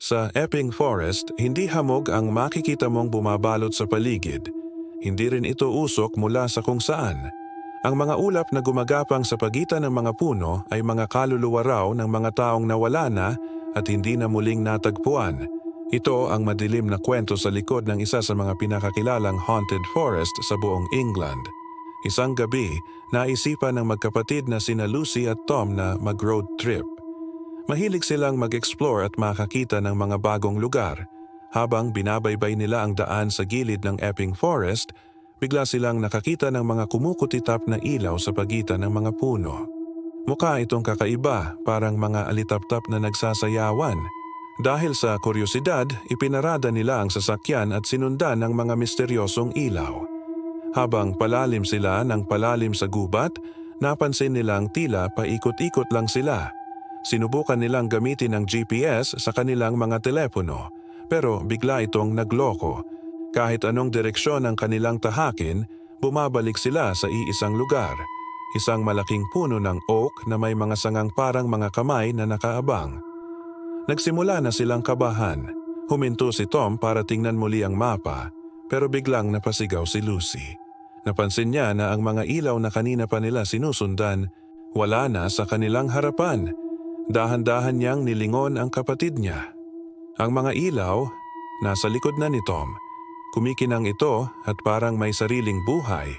Sa Epping Forest, hindi hamog ang makikita mong bumabalot sa paligid. Hindi rin ito usok mula sa kung saan. Ang mga ulap na gumagapang sa pagitan ng mga puno ay mga kaluluwa raw ng mga taong nawala na at hindi na muling natagpuan. Ito ang madilim na kwento sa likod ng isa sa mga pinakakilalang haunted forest sa buong England. Isang gabi, naisipan ng magkapatid na sina Lucy at Tom na mag-road trip. Mahilig silang mag-explore at makakita ng mga bagong lugar. Habang binabaybay nila ang daan sa gilid ng Epping Forest, bigla silang nakakita ng mga kumukutitap na ilaw sa pagitan ng mga puno. Mukha itong kakaiba, parang mga alitaptap na nagsasayawan. Dahil sa kuryosidad, ipinarada nila ang sasakyan at sinundan ng mga misteryosong ilaw. Habang palalim sila ng palalim sa gubat, napansin nilang tila paikot-ikot lang sila. Sinubukan nilang gamitin ang GPS sa kanilang mga telepono, pero bigla itong nagloko. Kahit anong direksyon ang kanilang tahakin, bumabalik sila sa iisang lugar. Isang malaking puno ng oak na may mga sangang parang mga kamay na nakaabang. Nagsimula na silang kabahan. Huminto si Tom para tingnan muli ang mapa, pero biglang napasigaw si Lucy. Napansin niya na ang mga ilaw na kanina pa nila sinusundan, wala na sa kanilang harapan. Dahan-dahan niyang nilingon ang kapatid niya. Ang mga ilaw, nasa likod na ni Tom. Kumikinang ito at parang may sariling buhay.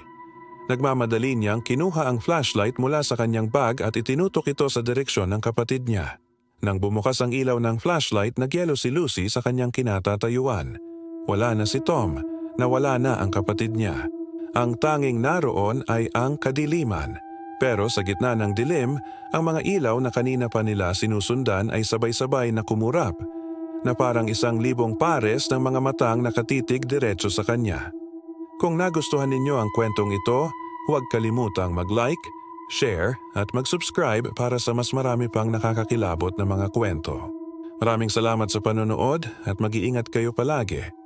Nagmamadali niyang kinuha ang flashlight mula sa kanyang bag at itinutok ito sa direksyon ng kapatid niya. Nang bumukas ang ilaw ng flashlight, nagyelo si Lucy sa kanyang kinatatayuan. Wala na si Tom, nawala na ang kapatid niya. Ang tanging naroon ay ang kadiliman. Pero sa gitna ng dilim, ang mga ilaw na kanina pa nila sinusundan ay sabay-sabay na kumurap, na parang isang libong pares ng mga matang nakatitig diretso sa kanya. Kung nagustuhan ninyo ang kwentong ito, huwag kalimutang mag-like, share at mag-subscribe para sa mas marami pang nakakakilabot na mga kwento. Maraming salamat sa panonood at mag-iingat kayo palagi.